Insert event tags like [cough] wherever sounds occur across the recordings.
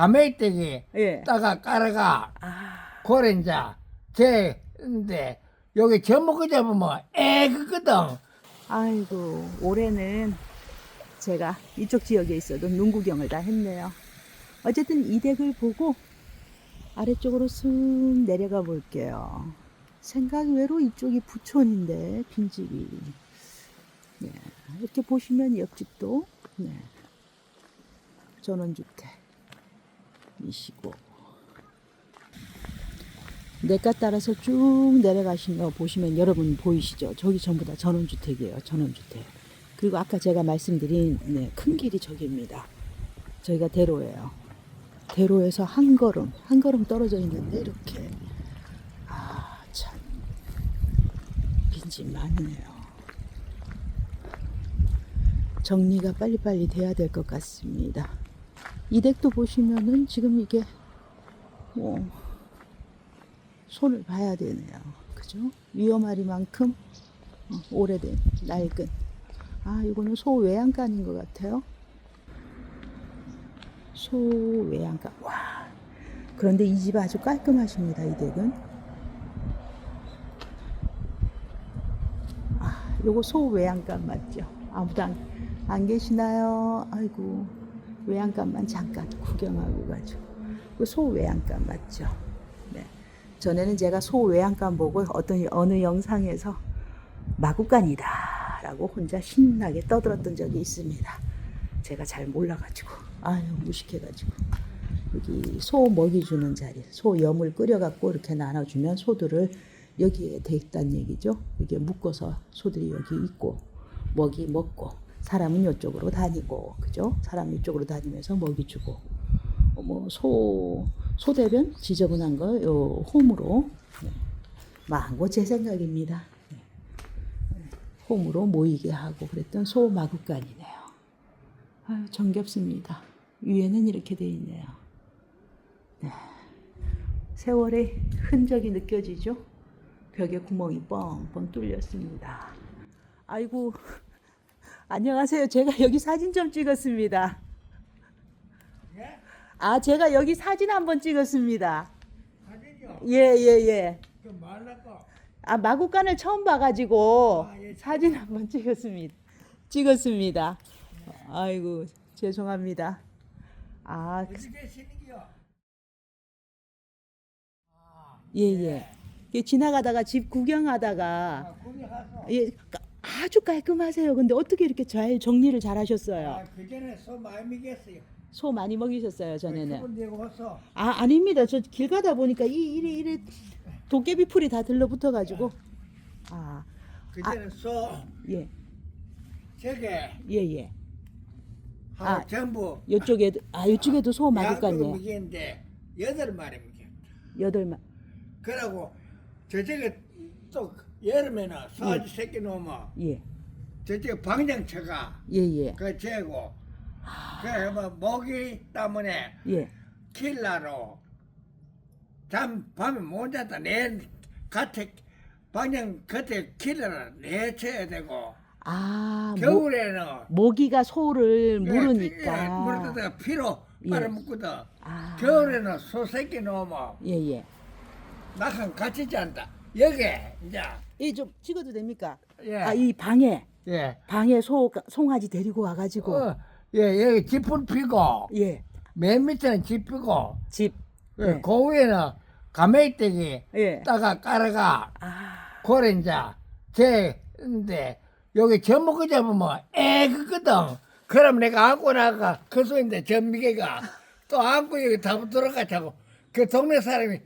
가메떼기 예. 따가 깔아가 아, 그래 이제 제인데 여기 전목을 잡으면 애그거든 아이고 올해는 제가 이쪽 지역에 있어도 눈 구경을 다 했네요. 어쨌든 이 댁을 보고 아래쪽으로 슥 내려가 볼게요. 생각 외로 이쪽이 부촌인데 빈집이 네, 이렇게 보시면 옆집도 네, 전원주택 이시고 내가 따라서 쭉 내려가신 거 보시면 여러분 보이시죠? 저기 전부 다 전원주택이에요. 전원주택. 그리고 아까 제가 말씀드린 네, 큰 길이 저기입니다. 저희가 대로예요. 대로에서 한 걸음, 한 걸음 떨어져 있는데 이렇게 아 참 빈집 많으네요. 정리가 빨리빨리 돼야 될 것 같습니다. 이 댁도 보시면은 지금 이게 뭐 손을 봐야 되네요. 그죠? 위험하리만큼 어, 오래된 낡은 아 이거는 소 외양간인 것 같아요. 소 외양간 와 그런데 이 집 아주 깔끔하십니다. 이 댁은 아 요거 소 외양간 맞죠? 아무도 안, 안 계시나요? 아이고 외양간만 잠깐 구경하고 가죠. 그소 외양간 맞죠? 네. 전에는 제가 소 외양간 보고 어떤 어느 영상에서 마구간이다라고 혼자 신나게 떠들었던 적이 있습니다. 제가 잘 몰라가지고 아유 무식해가지고 여기 소 먹이 주는 자리, 소 염을 끓여갖고 이렇게 나눠주면 소들을 여기에 돼 있다는 얘기죠. 이게 묶어서 소들이 여기 있고 먹이 먹고 사람은 이쪽으로 다니고 그죠? 사람 이쪽으로 다니면서 먹이 주고 어, 뭐소 소대변 지저분한 거 요 홈으로 네. 망고 제 생각입니다. 네. 홈으로 모이게 하고 그랬던 소 마구간이네요. 아유 정겹습니다. 위에는 이렇게 돼 있네요. 네. 세월의 흔적이 느껴지죠? 벽에 구멍이 뻥뻥 뚫렸습니다. 아이고 안녕하세요. 제가 여기 사진 좀 찍었습니다. 아 제가 여기 사진 한번 찍었습니다. 사진이요 예 예, 예. 아 마구간을 처음 봐가지고 아, 예. 사진 한번 찍었습니다. 찍었습니다. 아이고 죄송합니다. 아 어디 계시는겨 예예. 예. 지나가다가 집 구경하다가 아예 까- 아주 깔끔하세요. 근데 어떻게 이렇게 잘 정리를 잘 하셨어요? 아 그전에 소 많이 먹였어요 소 많이 먹이셨어요 전에는. 내고 와서 아 아닙니다. 저 길 가다 보니까 이 이래 이래 도깨비 풀이 다 들러붙어 가지고 아 그전에 소 예. 저게 예, 예. 하고 아, 전부 요쪽에도 아 요쪽에도 소 야구로 마구간이에요. 먹였는데 여덟 마리 먹였 여덟 마. 그러고 저쪽에 또 여름에는 소아지 새끼 놓으면 예. 저쪽에 방장차가 예, 예. 그 재고 그래 뭐 모기 때문에 예. 킬라로 잠 밤에 못 잤다 내 gat에 방장 겉에 킬라를 내쳐야 되고 아, 모, 겨울에는 모기가 소를 예, 물으니까. 물에다가 피로 예. 빨아먹거든 아. 겨울에는 소 새끼 놓으면 예, 예. 낙한 같이 잔다 여기 이제 이 좀 찍어도 됩니까? 예. 아, 이 방에 예. 방에 소 송아지 데리고 와 가지고 어, 예, 여기 짚을 피고 예. 맨 밑에는 짚 피고 집. 예, 네. 그 위에는 가메떼기 예. 따가 깔아가 아. 그래 이제 제인데 여기 전목을 잡으면 애그거든 그럼 내가 안고 나가 그 소인데 전미개가 또 안고 여기 다 들어가자고 그 동네 사람이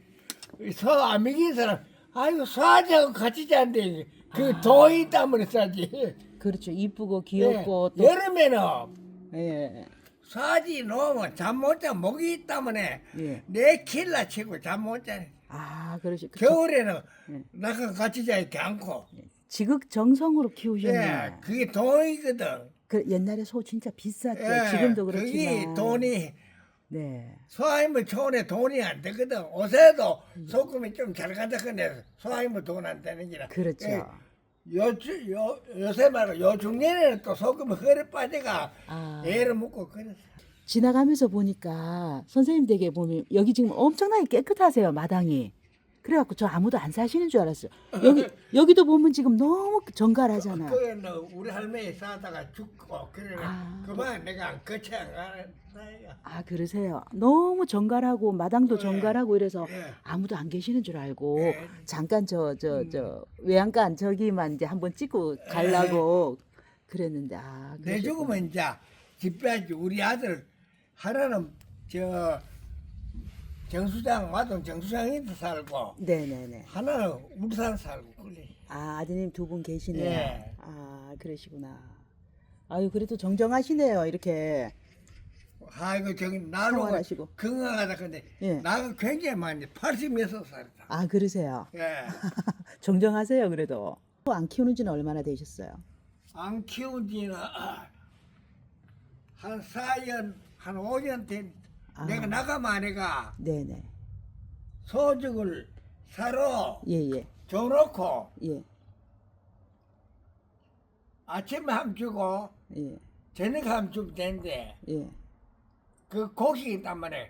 소안 먹이는 사람 아이고 소아지하고 같이 잔대 그 돈이 때문에 싸지 그렇죠. 이쁘고 귀엽고 예, 여름에는 또 예. 사지 놓으면 잠 못 자 목이 때문에 예. 내 킬라 치고 잠 못 자네. 아, 그러시. 그 겨울에는 예. 나가 같이 자기 않고. 지극정성으로 예, 키우셨네. 그게 돈이거든. 그 옛날에 소 진짜 비쌌죠. 예, 지금도 그게 그렇지만. 돈이 네. 소아임을 초원에 돈이 안 되거든. 옷에도 음. 소금이 좀 잘 가다 근데 소아임을 돈안 되는 기라. 그렇죠. 예, 요주 요 요새 말로 요 중년에는 또 소금이 허리 빠져가 아. 애를 먹고 그랬어. 지나가면서 보니까 선생님 댁에 보면 여기 지금 엄청나게 깨끗하세요 마당이. 그래갖고 저 아무도 안 사시는 줄 알았어요. 여기 여기도 보면 지금 너무 정갈하잖아. 그거는 우리 할머니 싸다가 죽고 그래 아. 그만 내가 거쳐 안아 그러세요. 너무 정갈하고 마당도 네. 정갈하고 이래서 예. 아무도 안 계시는 줄 알고 예. 잠깐 저저 음. 저 외양간 저기만 이제 한번 찍고 가려고 그랬는데 아내 그러셨구나. 죽으면 이제 집 빼야지 우리 아들 하나는 저 정수장 마동 정수장에서 살고 네네네. 하나는 울산 살고 그래 아 아드님 두 분 계시네요. 예. 아 그러시구나. 아유 그래도 정정하시네요 이렇게. 아이고 저기 나로 생활하시고. 건강하다 근데 예. 나가 굉장히 많이 86살이다 아 그러세요. 예. [laughs] 정정하세요 그래도. 안 키우는 지는 얼마나 되셨어요? 안 키운 지는 아, 한 4년 한 5년 된 아. 내가 나가면 내가 네네. 소죽을 사러 예예 줘놓고 예. 아침에 함 주고 예. 저녁에 함 주면 되는데 예. 그 고기 있단 말이야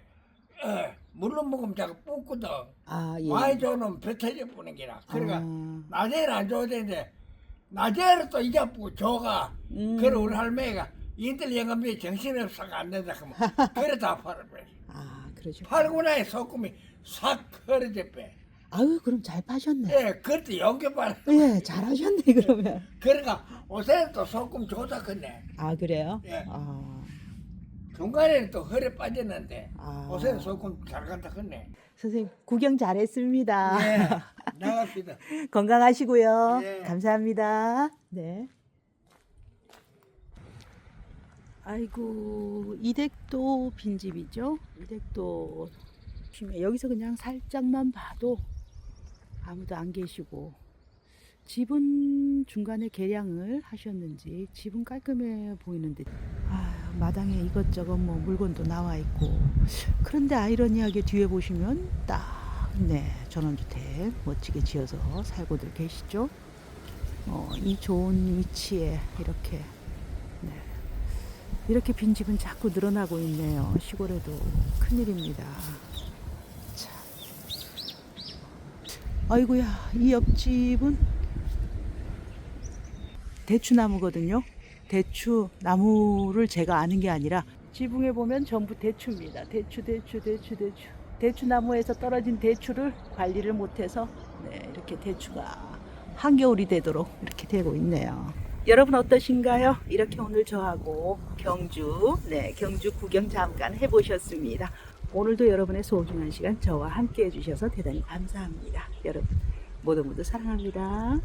어, 물로 먹으면 자꾸 붓거든 아 예. 많이 줘놓으면 배 터져 뿌는 게라 그러니까 아. 낮에는 안 줘야 되는데 낮에는 또 이자쁘고 줘가 음. 그래 우리 할머니가 인들 영감이 정신없어가 안 된다 그러면 [laughs] 그래 다 팔아버려 아 그러죠. 팔고 나니 소금이 싹 흐려져 빼 아유 그럼 잘 파셨네. 예, 용기 팔예 잘하셨네 그러면. 그러니까 옷에는 또 소금 그네 아 그래요? 예. 아 중간에는 또 허리 빠졌는데 아. 옷에는 소금 잘 간다 그네 선생님 구경 잘했습니다. 예, [laughs] 나갑시다 건강하시고요. 예. 감사합니다. 네. 아이고 이댁도 빈집이죠. 이댁도. 여기서 그냥 살짝만 봐도 아무도 안 계시고 집은 중간에 개량을 하셨는지 집은 깔끔해 보이는데 아유, 마당에 이것저것 뭐 물건도 나와 있고 그런데 아이러니하게 뒤에 보시면 딱 네, 전원주택 멋지게 지어서 살고들 계시죠. 어, 이 좋은 위치에 이렇게 네. 이렇게 빈집은 자꾸 늘어나고 있네요. 시골에도 큰일입니다. 참. 아이고야, 이 옆집은 대추나무거든요. 대추 나무를 제가 아는 게 아니라 지붕에 보면 전부 대추입니다. 대추, 대추, 대추, 대추. 대추나무에서 떨어진 대추를 관리를 못해서 네, 이렇게 대추가 한겨울이 되도록 이렇게 되고 있네요. 여러분 어떠신가요? 이렇게 오늘 저하고 경주, 네, 경주 구경 잠깐 해보셨습니다. 오늘도 여러분의 소중한 시간 저와 함께 해주셔서 대단히 감사합니다. 여러분 모두 모두 사랑합니다.